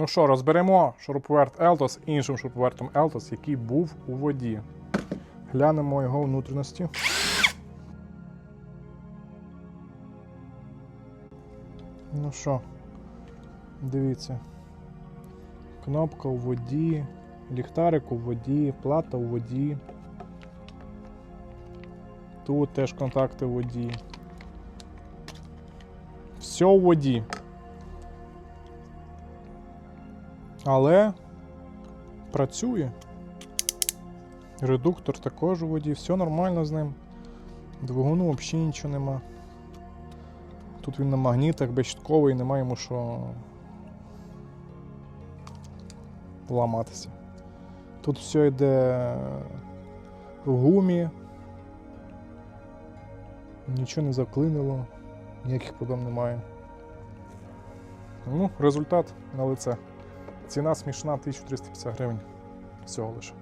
Ну що, розберемо шуруповерт Eltos іншим шуруповертом Eltos, який був у воді. Глянемо його внутрішності. Ну що, дивіться. Кнопка у воді, ліхтарик у воді, плата у воді. Тут теж контакти у воді. Все у воді. Але працює. Редуктор також у воді, все нормально з ним. Двигуну взагалі нічого нема. Тут він на магнітах безщитковий, нема йому що ламатися. Тут все йде в гумі. Нічого не заклинило, ніяких проблем немає. Ну, результат на лице. Ціна смішна 1350 гривень. Всього лише.